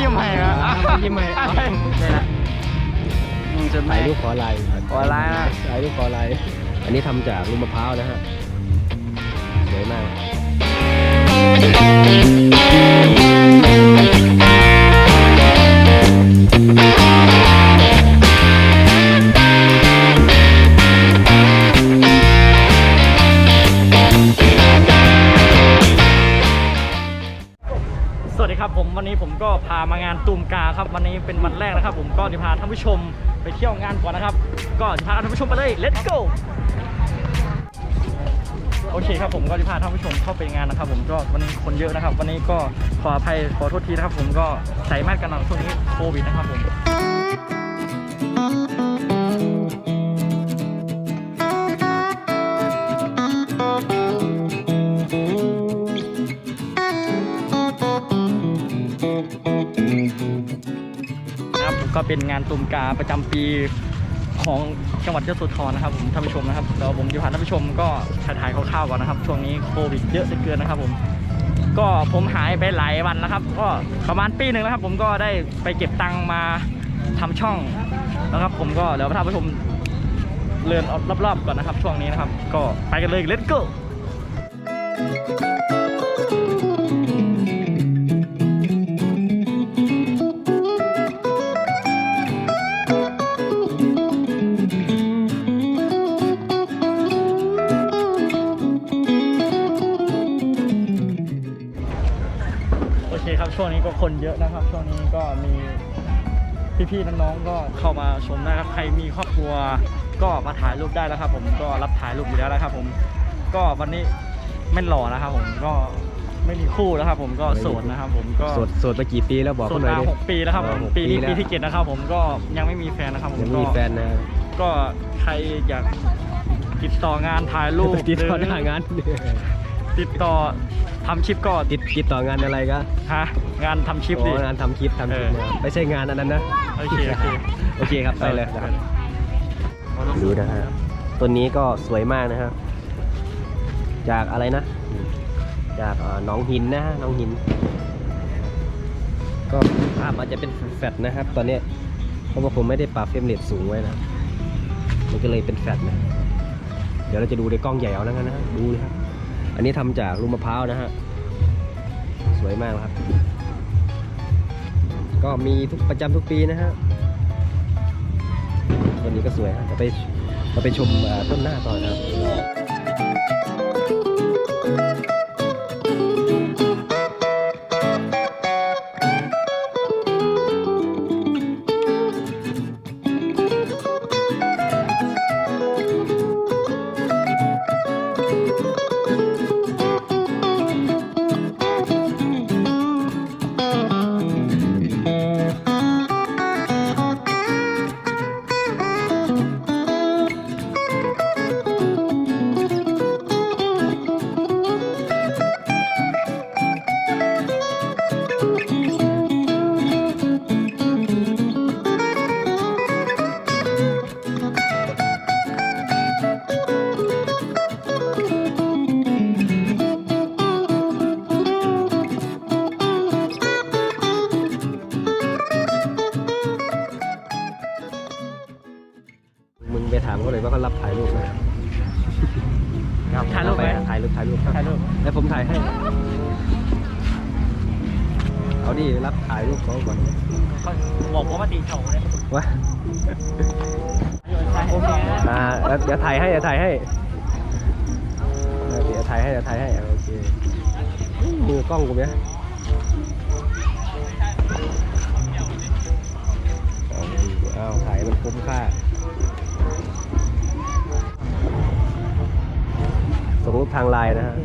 ยิ้มให้อะเอายิ้มให้เอานี่แหละอืมจดหมาถ่ายยรูปขอลายขอลายนะถ่ายรูปขอลายอันนี้ทำจากลูกมะพร้าวนะฮะสวยมากามางานตูมกาครับวันนี้เป็นวันแรกนะครับ ผมก็จะพาท่านผู้ชมไปเที่ยวงานก่อนนะครับ ก็จะพาท่านผู้ชมไปเลย let's go โอเคครับผมก็จะพาท่านผู้ชมเข้าไปงานนะครับ ผมก็วันนี้คนเยอะนะครับ วันนี้ก็ขออภัยขอโทษทีนะครับ ผมก็ใส่แมสกันหน่อยช่วงนี้โควิดนะครับผม็เป็นงานตุมกาประจำปีของจังหวัดยโสธรนะครับผมท่านผู้ชมนะครับแล้วผมจะพาท่านผู้ชมก็ถ่ายถ่ายคร่าวๆก่อนนะครับ ช่วงนี้โควิดเยอะเหลือเกินนะครับ ผม ก็ผมหายไปหลายวันแล้วครับ ก็ประมาณปีหนึ่งแล้วครับ ผมก็ได้ไปเก็บตังค์มาทำช่องนะครับ ผมก็เดี๋ยวท่านผู้ชมเดินรอบๆก่อนนะครับ ช่วงนี้นะครับ ก็ไปกันเลย let's go คครับช่วงนี้ก็คนเยอะนะครับ ช่วงนี้ก็มีพี่ๆน้องๆก็เข้ามาชมนะครับ ใครมีครอบครัวก็มาถ่ายรูปได้แล้วครับ ผมก็รับถ่ายรูปอยู่แล้วนะครับ ผมก็วันนี้ไม่หล่อนะครับ ผมก็ไม่มีคู่แล้วครับ ผมก็โสดนะครับ ผมก็โสดโสดมากี่ปีแล้วบอกโสเขาดหน่อยมาดิ หกปีแล้วครับผมเออหกปีนี้ปีแล้ว ปีที่เจ็ดนะครับ ผมก็ยังไม่มีแฟนนะครับ ผมยังไม่ก็มีแฟนนะก็ใครอยากติดต่องานถ่ายรูปติดต่อหรือหน้างาน ติดต่อ ทำชิปก็ติดติดต่องานอะไรก็ฮะงานทำชิปอ๋ดิองานทำคลิปทำคลิปเออ นะไม่ใช่งานอันนั้นนะ โอเคโอเคโอเคครับไปเลยนะครับ ดูนะฮะต้นนี้ก็สวยมากนะฮะจากอะไรนะ จากเอ่อหนองหินนะฮะหนองหิน ก็ภาพอาจจะเป็นแฟลตนะครับ ตอนเนี้ยเพราะว่าผมไม่ได้ปรับเฟรมเรทสูงไว้นะ มันก็เลยเป็นแฟลตนะ เดี๋ยวเราจะดูในกล้องใหญ่เอาแล้วกันนะฮะดูเลยครับ อันนี้ทำจากลูกมะพร้าวนะฮะ สวยมากครับ ก็มีทุกประจำทุกปีนะฮะต้นนี้ก็สวยฮะจะไปเราไปชมต้นหน้าต่อนะครับ แล้วผมถ่ายให้ เอาดิรับถ่ายรูปเขาก่อนเขาบอกว่ามาตีเฉาเลยวะโอเคอ่าแล้วเดี๋ยวถ่ายให้เดี๋ยวถ่ายให้เออเดี๋ยวถ่ายให้เดี๋ยวถ่ายให้อะโอเคมือกล้องกูเนี่ยเอาถ่ายให้มันคุ้มค่าส่งรูปทางไลน์นะฮะ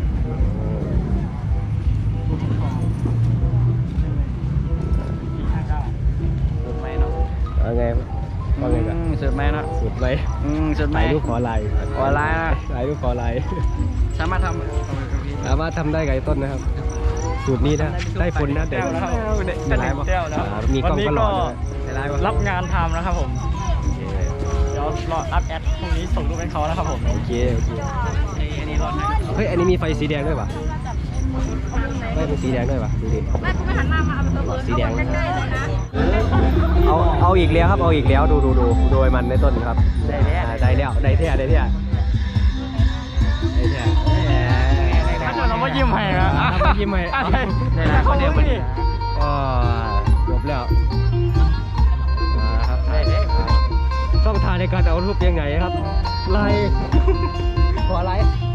ดไหมอืมสุดไหมถ่ายรูปขอไลน์ขอไลน์นะถ่ายรูปขอไลน์สามารถทสามารถทำได้ไงต้นนะครับ สูตรนี้นะำได้ผลนะแก้เดี๋ยววนะครับไม่ร้ายแก้วนะครับอ่ามีกล้องก็หล่อด้วยไม่ร้ายรับงานทำนะครับผมเดี๋ยวรออัพแอดพรุ่งนี้ส่งรูปให้เขานะครับผมโอเค โอเคนี่อันนี้รอให้เฮ้ย อันนี้มีไฟสีแดงด้วยปะ ไม่เป็นสีแดงด้วยปะดูดิไม่คุณไม่หันหน้ามาเอาไปเบอร์สีแดงนะใกล้ๆเลยเอาอีกแล้วครับเอาอีกแล้วดูดูดูโดยมันในต้นครับได้แล้วอ่าได้แล้วได้เท่ได้เท่ได้เท่ถ้าเกิดเราไม่ยิ้มให้นะอะไม่ยิ้มให้อะใช่ได้ได้แล้วเขาไม่ดิก็จบแล้วอ่าครับช่องทางในการเอารูปยังไงครับไลน์ขอไลน์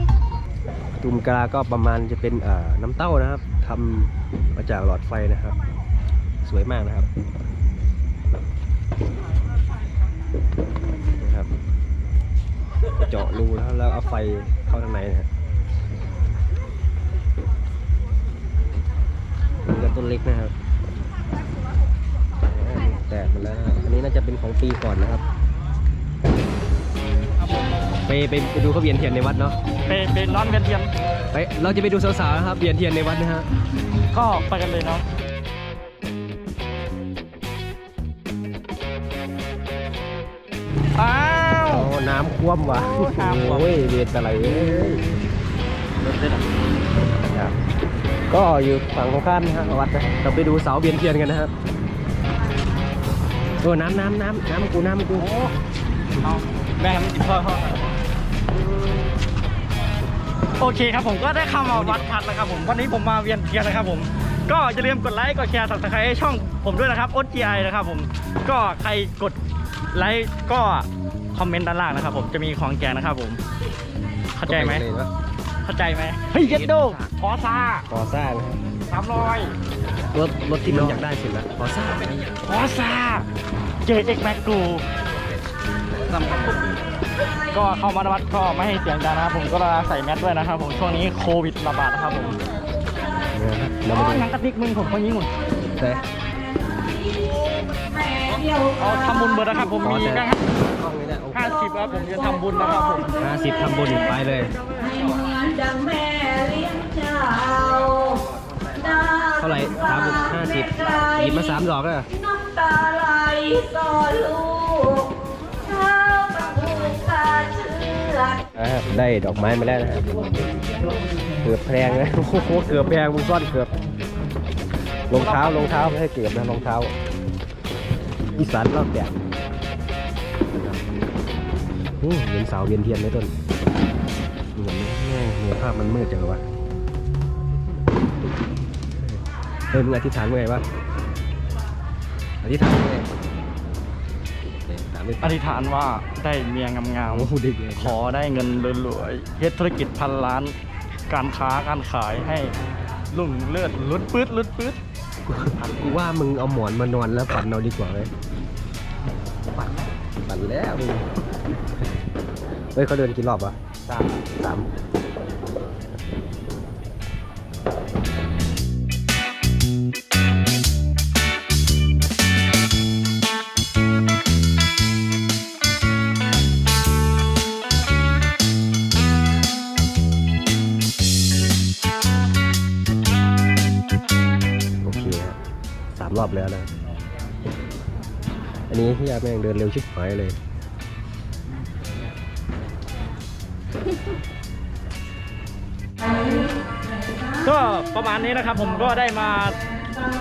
ตุ่มกลาก็ประมาณจะเป็นน้ำเต้านะครับทำมาจากหลอดไฟนะครับ สวยมากนะครับนะครับ เจาะรูนะครับแล้วเอาไฟเข้าข้างในนะครับนี่ก็ต้นเล็กนะครับแตกหมดแล้วครับอันนี้น่าจะเป็นของปีก่อนนะครับ ไปไปไปดูเขาเวียนเทียนในวัดเนาะเป็นเป็นนอนเวียนเทียน ไปเราจะไปดูสาวๆนะครับเวียนเทียนในวัดนะฮะก็ไปกันเลยเนาะอ้าวโอ้น้ำคว่ำว่ะโอ้น้ำคว่ำโอ้ยเวียนอะไรเอ้ยรถเด็ดอะครับก็อยู่ฝั่งตรงข้ามนะฮะวัดนะเราไปดูเสาเวียนเทียนกันนะครับโอ้น้ำน้ำน้ำน้ำกูน้ำกู เอาแม่ให้มันกินพ่อพ่อ โอเคครับผมก็ได้เข้ามาวัดพัดแล้วครับผมวันนี้ผมมาเวียนเทียนนะครับผม ก็อย่าลืมกดไลค์กดแชร์สับสไครต์ให้ช่องผมด้วยนะครับ OGI นะครับผมก็ใครกดไลค์ก็คอมเมนต์ด้านล่างนะครับผมจะมีของแจกนะครับผม เข้าใจไหมก็ปเลยว่าเข้าใจไหมเฮ้ยเย็ดโดขอซาก่อสร้างนะครับสามร้อยรถรถที่มันอยากได้เสร็จแล้วก่อสร้างขอซาเจอเอ็กแม็กกู ก็เข้ามาวัดก็ไม่ให้เสียงดังนะครับผมก็ใส่แมสด้วยนะครับ ผมช่วงนี้โควิดระบาดนะครับผมเนี่ยครับอ๋เราอมาดูหนังกระติกมึงผมคนยิงหมุนแต่เอาทำบุญเบอร์นะครับผมมีแบงค์กล้องนี้นะโอเคห้าสิบครับผมจะทำบุญนะครับผมห้าสิบทำบุญไปเลยให้เหมือนดังแม่เลี้ยงเจ้าเท่าไหร่สามห้าสิบหยิบมาสามดอกแล้วน้ำตาไหลต่อลูก ได้ดอกไม้มาแล้วนะครับเกือบแพงนะโอ้โหเกือบแพงมึงซ่อนเกือบรองเท้ารองเท้าไม่ใช่เกือบนะรองเท้าอีสานรอบแดดนะครับอืมเห็นเสาเวียนเทียนไหมต้นเหมือนแม่งเนื้อภาพมันมืดจังเลยวะเฮ้ยมึงอธิษฐานว่าไงวะอธิษฐานว่าไงถาม ไม่อธิษฐานว่าได้เมียงามโอ้โหเด็กเลยๆขอได้เงินรวยๆเฮ็ดธุรกิจพันล้าน การค้าการขายให้ลุ่งเลือดลุดปื๊ดลุดปื๊ดกูว่ามึงเอาหมอนมานอนแล้วฝันเอาดีกว่าเลยฝันฝันแล้วมึงเฮ้ยเขาเดินกี่รอบวะสามสาม รอบแล้วนะอันนี้พี่ยาแม่งเดินเร็วชิบหายเลย ก็ประมาณนี้นะครับ ผมก็ได้มา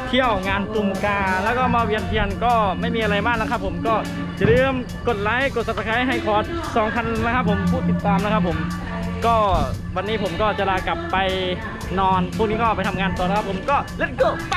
เที่ยวงานตุ่มกา แล้วก็มาเวียนเทียนก็ไม่มีอะไรมากนะครับ ผมก็อย่าลืมกดไลค์กด subscribe ให้คอร์ดสองคันนะครับ ผมผู้ติดตามนะครับ ผมก็วันนี้ผมก็จะลากลับไปนอนพรุ่งนี้ก็ไปทำงานต่อนะครับ ผมก็ let's go ไป